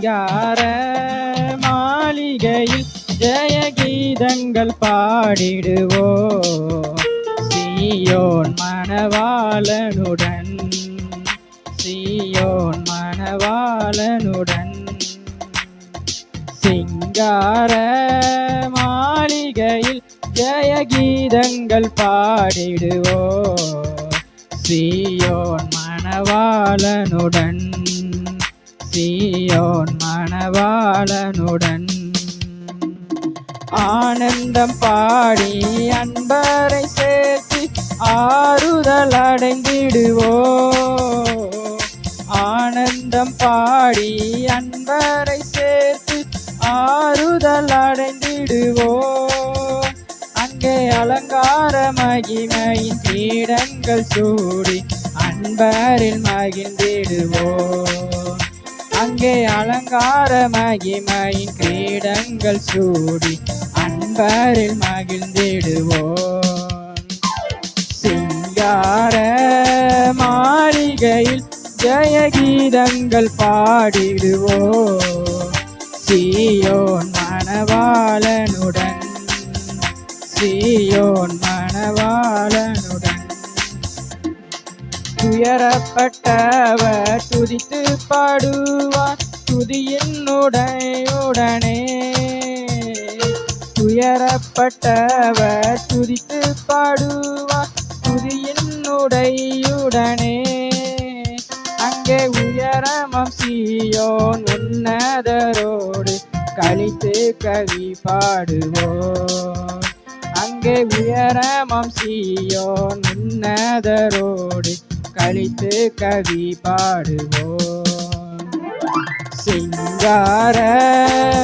சிங்கார மாளிகையில் ஜெய கீதங்கள் பாடிடுவோ? சீயோன் மணவாளனுடன் சீயோன் மணவாளனுடன். சிங்கார மாளிகையில் ஜெய கீதங்கள் பாடிடுவோ? சீயோன் மணவாளனுடன் சீயோன் மணவாளனுடன் ஆனந்தம் பாடி அன்பரை சேர்த்து ஆறுதல் அடைந்திடுவோ. ஆனந்தம் பாடி அன்பரை சேர்த்து ஆறுதல் அடைந்திடுவோ. அங்கே அலங்கார மகிமையின் பீடங்கள் சூடி அன்பரில் மகிழ்ந்திடுவோ. அங்கே அலங்கார மகிமையின் கிரீடங்கள் சூடி அன்பரில் மகிழ்ந்திடுவோம். சிங்கார மாளிகையில் ஜெயகீதங்கள் பாடிடுவோம். துயரப்பட்டவர் துதித்து பாடுவார். துதியினுடையுடனே துயரப்பட்டவர் துதித்து பாடுவார். துதியினுடையுடனே அங்கே உயரமம் சீயோன் உன்னதரோடு கழித்து கவி பாடுவோம் அங்கே உயரமம் சீயோன் உன்னதரோடு கழித்து கவி பாடுவோம். சிங்கார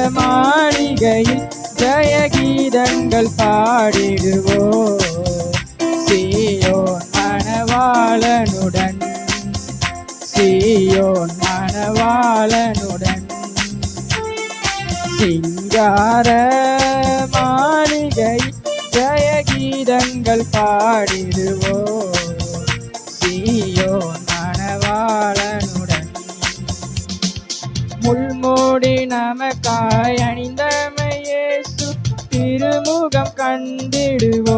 மாளிகையில் ஜயகீதங்கள் பாடிடுவோம். சீயோன் மணவாளனுடன் சீயோன் மணவாளனுடன். சிங்கார மாளிகை ஜயகீதங்கள் பாடிடுவோம். முள்மூடி நமக்காய் அணிந்தமையேசு திருமுகம் கண்டிடுவோ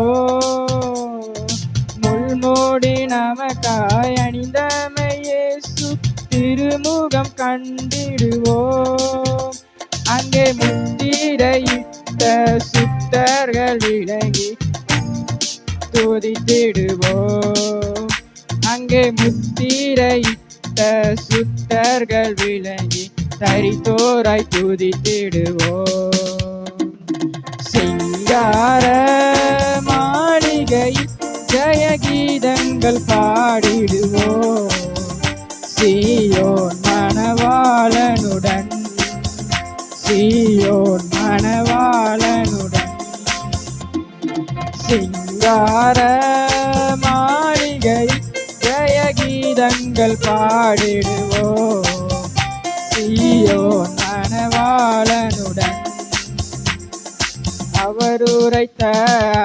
முள்மூடி நமக்காய் அணிந்தமையேசு திருமுகம் கண்டிடுவோ அங்கே முத்திரையிட்ட சுத்தர்கள் விளங்கி துதித்திடுவோ அங்கே முத்திரையிட்ட சுத்தர்கள் விளங்கி தரித்தோராய் துதித்திடுவோம். சிங்கார மாளிகை ஜெயகீதங்கள் பாடிடுவோம். சீயோன் மணவாளனுடன் சீயோன் மணவாளனுடன். சிங்கார மாளிகை ஜெயகீதங்கள் பாடிடுவோம். சீயோன் மணவாளனுடன் அவர் உரைத்த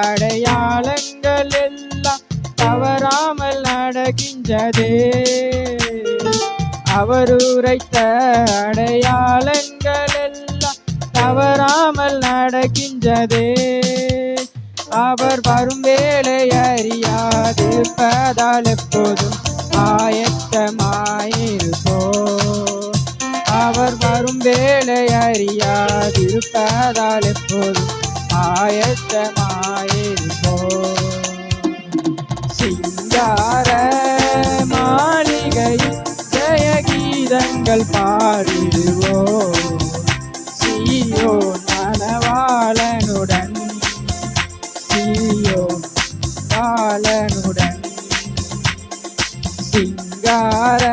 அடையாளங்கள் எல்லாம் தவறாமல் நடக்கின்றதே. அவர் உரைத்த அடையாளங்கள் எல்லாம் தவறாமல் நடக்கின்றதே. அவர் வரும் வேலை அறியாது பதால் எப்போதும் ஆயத்தமாயிருப்போம். அவர் வரும் வேலை அறியாதிருப்பதால் எப்போதும் ஆயத்தமாயிருப்போ சிங்கார மாளிகையில் ஜெயகீதங்கள் பாடிடுவோ சீயோ நனவாளனுடன் சீயோ பாலனுடன் சிங்கார